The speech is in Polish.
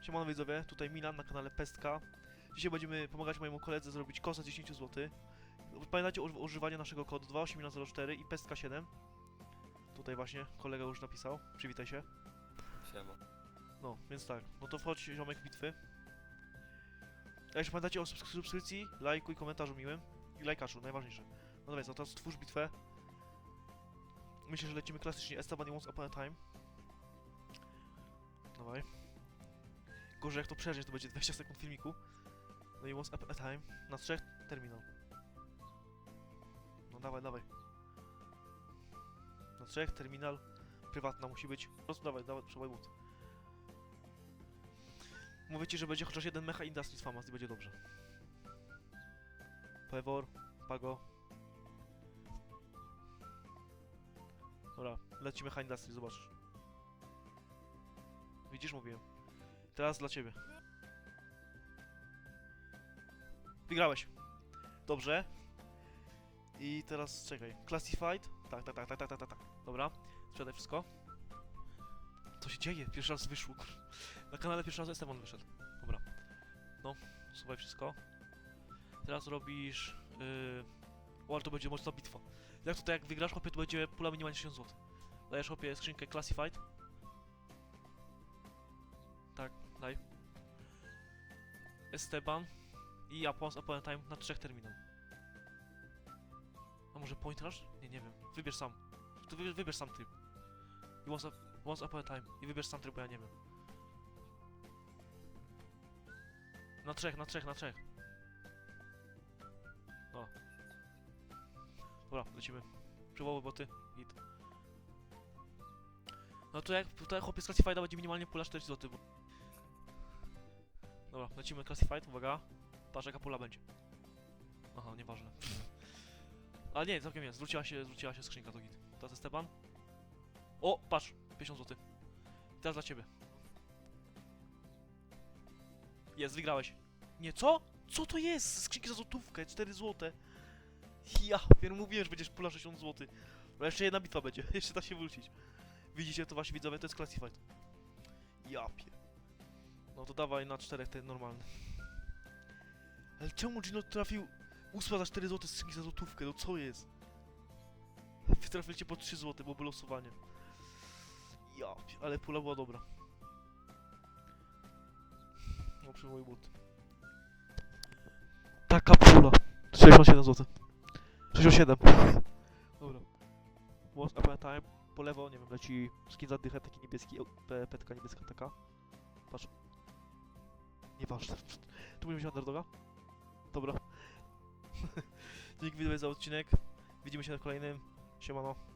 Siemano widzowie, tutaj Milan na kanale Pestka. Dzisiaj będziemy pomagać mojemu koledze zrobić kosa 10 zł. Pamiętajcie o używaniu naszego kodu 28104 i Pestka7. Tutaj właśnie kolega już napisał, przywitaj się. Siema. No, więc tak, no to wchodź ziomek w bitwy. A jeszcze pamiętajcie o subsk- subskrypcji, lajku i komentarzu miłym. I lajkaszu, najważniejsze. No więc, no teraz stwórz bitwę. Myślę, że lecimy klasycznie Esteban i Once Upon a Time. Dawaj. Gorzej jak to przeżyć, to będzie 20 sekund filmiku. No i Once Upon a Time. Na trzech terminal. No dawaj, dawaj. Na trzech terminal. Prywatna musi być. Po prostu dawaj, dawaj, przełaj łód. Mówię ci, że będzie chociaż jeden Mecha Industries Famas i będzie dobrze. Pewor, Pago. Dobra, leci Mecha Industries, zobaczysz. Widzisz, mówiłem. Teraz dla ciebie. Wygrałeś. Dobrze. I teraz czekaj. Classified? Tak, tak, tak, tak, tak, tak, tak. Dobra. Sprzedaj wszystko. Co się dzieje? Pierwszy raz wyszło. Na kanale pierwszy raz Esteban wyszedł. Dobra. No, usuwaj wszystko. Teraz robisz... Yy... O, ale to będzie mocna bitwa. Jak tutaj jak wygrasz, chłopie, to będzie pula minimalnie 1000 zł. Dajesz, chłopie, skrzynkę Classified. Esteban i Japons Opponent Time na trzech terminach. A może Point Rush? Nie, nie wiem. Wybierz sam. Ty wybierz, wybierz sam tryb. I once, up, once upon a time. I wybierz sam tryb, bo ja nie wiem. Na trzech, na trzech, na trzech. O. Dobra, lecimy. Przywoły boty. Hit. No to jak tutaj chłopiec Classified będzie minimalnie pula 40 zł. Bo... Dobra, lecimy Classified, uwaga. Patrz jaka pula będzie. Aha, nieważne. Ale nie, całkiem jest. Zwróciła się, zwróciła się skrzynka do git. Teraz Esteban. O, patrz, 50 zł. Teraz dla ciebie. Jest, wygrałeś. Nie, co? Co to jest? Skrzynki za złotówkę, 4 zł. Ja, pier mówiłem, że będziesz pula 60 zł. Ale jeszcze jedna bitwa będzie, jeszcze da się wrócić. Widzicie to wasi widzowie, to jest Classified. Ja pier... No to dawaj na czterech ten normalny. Ale czemu Gino trafił ósma za 4 zł, skrzynki za złotówkę, no co jest? Wy trafiliście po 3 zł, bo było losowanie. Ja, ale pula była dobra. No przy mój but. Taka pula. 67 zł. 67. Dobra. Upon a time. Po lewo, nie wiem, leci skin za dychę, taki niebieski, pe, petka niebieska taka. Patrz. Nieważne. Tu będziemy mieć underdoga? Dobra. Dzięki widzowie za odcinek. Widzimy się na kolejnym. Siemano.